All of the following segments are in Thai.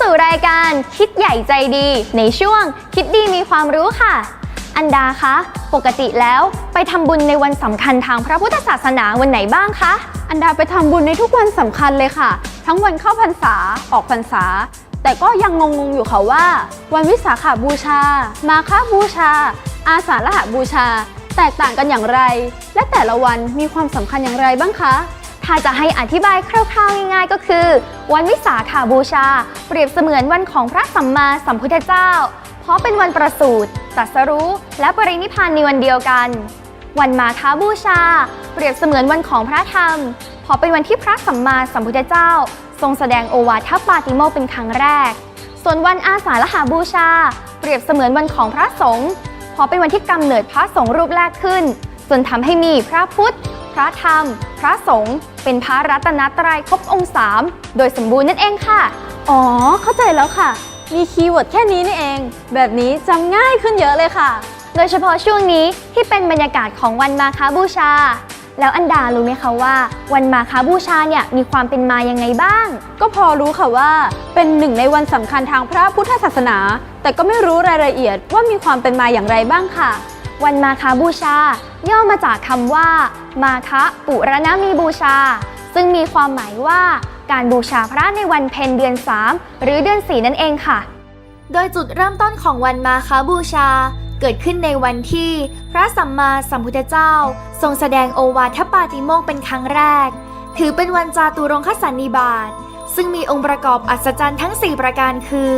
สู่รายการคิดใหญ่ใจดี ในช่วง คิดดีมีความรู้ค่ะ อันดาคะ ปกติแล้วไปทำบุญในวันสำคัญทางพระพุทธศาสนาวันไหนบ้างคะ อันดาไปทำบุญในทุกวันสำคัญเลยค่ะ ทั้งวันเข้าพรรษาออกพรรษา แต่ก็ยังงงๆอยู่ค่ะว่า วันวิสาขาบูชา มาฆบูชา อาสาฬหบูชา แตกต่างกันอย่างไร และแต่ละวันมีความสำคัญอย่างไรบ้างคะ ถ้าจะให้อธิบายคร่าวๆง่ายๆ ก็คือ วันวิสาขาบูชา เปรียบเสมือนวันของพระสัมมาสัมพุทธเจ้า เพราะเป็นวันประสูติตรัสรู้ และปรินิพพานในวันเดียวกัน วันมาฆบูชา เปรียบเสมือนวันของพระธรรม เพราะเป็นวันที่พระสัมมาสัมพุทธเจ้า ทรงแสดงโอวาทปาติโมกเป็นครั้งแรก ส่วนวันอาสาฬหาบูชา เปรียบเสมือนวันของพระสงฆ์เพราะเป็นวันที่กำเนิดพระสงฆ์รูปแรกขึ้น จนทำให้มีพระพุทธ พระธรรม พระสงฆ์เป็นพระรัตนตรัยครบองค์สามโดยสมบูรณ์นั่นเองค่ะ อ๋อ เข้าใจแล้วค่ะ มีคีย์เวิร์ดแค่นี้นี่เอง แบบนี้จำง่ายขึ้นเยอะเลยค่ะ โดยเฉพาะช่วงนี้ที่เป็นบรรยากาศของวันมาคาบูชา แล้วอันดารู้ไหมคะว่า วันมาคาบูชาเนี่ยมีความเป็นมายังไงบ้าง ก็พอรู้ค่ะว่าเป็นหนึ่งในวันสำคัญทางพระพุทธศาสนา แต่ก็ไม่รู้รายละเอียดว่ามีความเป็นมาอย่างไรบ้างค่ะ วันมาคาบูชา ย่อมาจากคำว่า มาคะปุรณมีบูชา ซึ่งมีความหมายว่าการบูชาพระในวันเพ็ญเดือน 3 หรือเดือน 4 นั่นเองค่ะ โดยจุดเริ่มต้นของวันมาคาบูชา เกิดขึ้นในวันที่ พระสัมมาสัมพุทธเจ้า ทรงแสดงโอวาทปาติโมกเป็นครั้งแรก ถือเป็นวันจาตุรงคสันนิบาตซึ่งมีองค์ประกอบอัศจรรย์ทั้ง 4 ประการคือ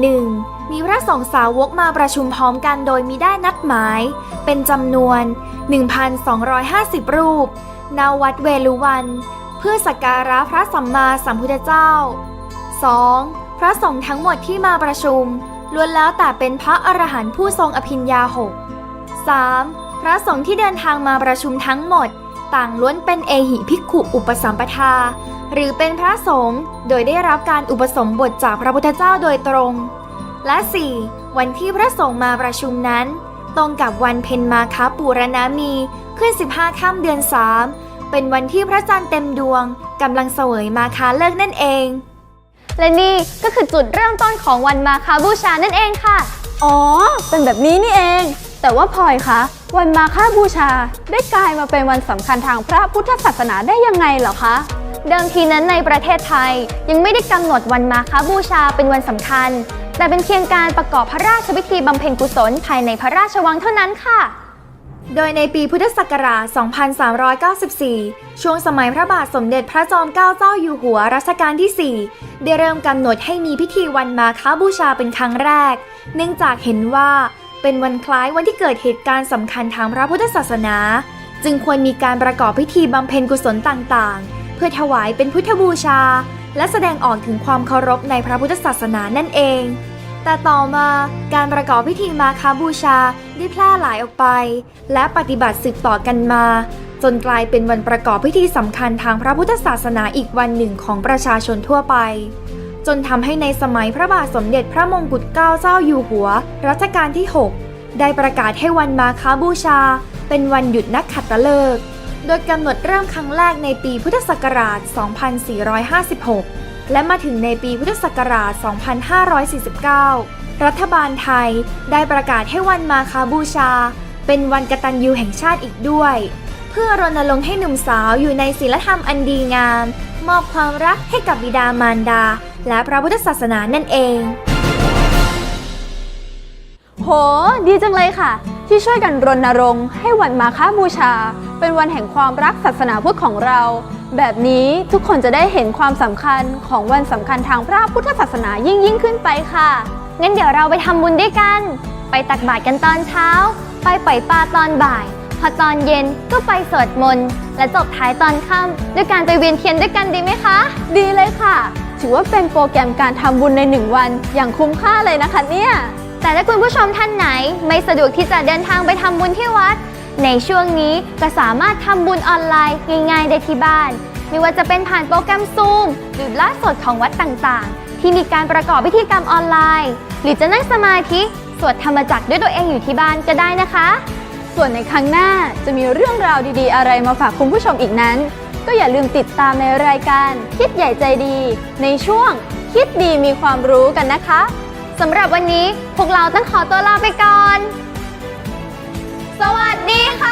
1. มีพระสงฆ์สาวกมาประชุมพร้อมกันโดยมีได้นัดหมาย เป็นจำนวน 1,250 รูปณวัดเวลุวัน เพื่อสักการะพระสัมมาสัมพุทธเจ้า 2. พระสงฆ์ทั้งหมดที่มาประชุมล้วนแล้วแต่เป็นพระอรหันต์ผู้ทรงอภิญญาหก 3. พระสงฆ์ที่เดินทางมาประชุมทั้งหมด ต่างล้วนเป็นเอหิภิกขุอุปสัมปทา หรือเป็นพระสงฆ์โดยได้รับการอุปสมบทจากพระพุทธเจ้าโดยตรง และ 4. วันที่พระสงฆ์มาประชุมนั้น ตรงกับวันเพ็ญมาคปูรณามีขึ้น 15ค่ำเดือน 3 เป็นวันที่พระจันทร์เต็มดวงกำลังเสวยมาคาเลิกนั่นเอง และนี่ก็คือจุดเริ่มต้นของวันมาคาบูชานั่นเองค่ะ อ๋อ เป็นแบบนี้นี่เอง แต่ว่าพลอยคะวันมาฆบูชาได้กลายมาเป็นวันสำคัญทางพระพุทธศาสนาได้ยังไงเหรอคะ เดิมทีนั้นในประเทศไทยยังไม่ได้กำหนดวันมาคบูชาเป็นวันสำคัญ แต่เป็นเพียงการประกอบพระราชพิธีบำเพ็ญกุศลภายในพระราชวังเท่านั้นค่ะ โดยในปีพุทธศักราช 2394 ช่วงสมัยพระบาทสมเด็จพระจอมเกล้าเจ้าอยู่หัวรัชกาลที่ 4 ได้เริ่มกำหนดให้มีพิธีวันมาคบูชาเป็นครั้งแรก เนื่องจากเห็นว่าเป็นวันคล้ายวันที่เกิดเหตุการณ์สำคัญทางพระพุทธศาสนา จึงควรมีการประกอบพิธีบำเพ็ญกุศลต่างๆ พื่อถวายเป็นพุทธบูชา และแสดงออกถึงความเคารพในพระพุทธศาสนานั่นเอง แต่ต่อมาการประกอบพิธีมาคาบูชาได้แพร่หลายออกไป และปฏิบัติสืบต่อกันมา จนกลายเป็นวันประกอบพิธีสำคัญทางพระพุทธศาสนาอีกวันหนึ่งของประชาชนทั่วไปจนทำให้ในสมัยพระบาทสมเด็จพระมงกุฎเกล้าเจ้าอยู่หัว รัชกาลที่ 6 ได้ประกาศให้วันมาคาบูชา เป็นวันหยุดนักขัตฤกษ์ โดยกำหนดเริ่มครั้งแรกในปีพุทธศักราช 2456 และมาถึงในปีพุทธศักราช 2549 รัฐบาลไทยได้ประกาศให้วันมาคาบูชา เป็นวันกตัญญูแห่งชาติอีกด้วย เพื่อรณรงค์ให้หนุ่มสาวอยู่ในศีลธรรมอันดีงาม มอบความรักให้กับบิดามารดา และพระพุทธศาสนานั่นเอง โห ดีจังเลยค่ะที่ช่วยกันรณรงค์ให้วันมาฆบูชา เป็นวันแห่งความรักศาสนาพุทธของเรา แบบนี้ทุกคนจะได้เห็นความสำคัญของวันสำคัญทางพระพุทธศาสนายิ่งยิ่งขึ้นไปค่ะ งั้นเดี๋ยวเราไปทำบุญด้วยกัน ไปตักบาตรกันตอนเช้า ไปปล่อยปลาตอนบ่าย พอตอนเย็นก็ไปสวดมนต์และจบท้ายตอนค่ำด้วยการไปเวียนเทียนด้วยกันดีไหมคะ ดีเลยค่ะ ถือว่าเป็นโปรแกรมการทำบุญในหนึ่งวันอย่างคุ้มค่าเลยนะคะเนี่ย แต่ถ้าคุณผู้ชมท่านไหนไม่สะดวกที่จะเดินทางไปทำบุญที่วัด ในช่วงนี้ก็สามารถทำบุญออนไลน์ง่ายๆได้ที่บ้าน ไม่ว่าจะเป็นผ่านโปรแกรมซูมหรือไลฟ์สดของวัดต่างๆ ที่มีการประกอบพิธีกรรมออนไลน์ หรือจะนั่งสมาธิสวดธรรมจักรด้วยตัวเองอยู่ที่บ้านก็ได้นะคะ ส่วนในครั้งหน้าจะมีเรื่องราวดีๆ อะไรมาฝากคุณผู้ชมอีกนั้น ก็อย่าลืมติดตามในรายการ คิดใหญ่ใจดี ในช่วงคิดดีมีความรู้กันนะคะ สำหรับวันนี้พวกเราต้องขอตัวลาไปก่อน สวัสดีค่ะ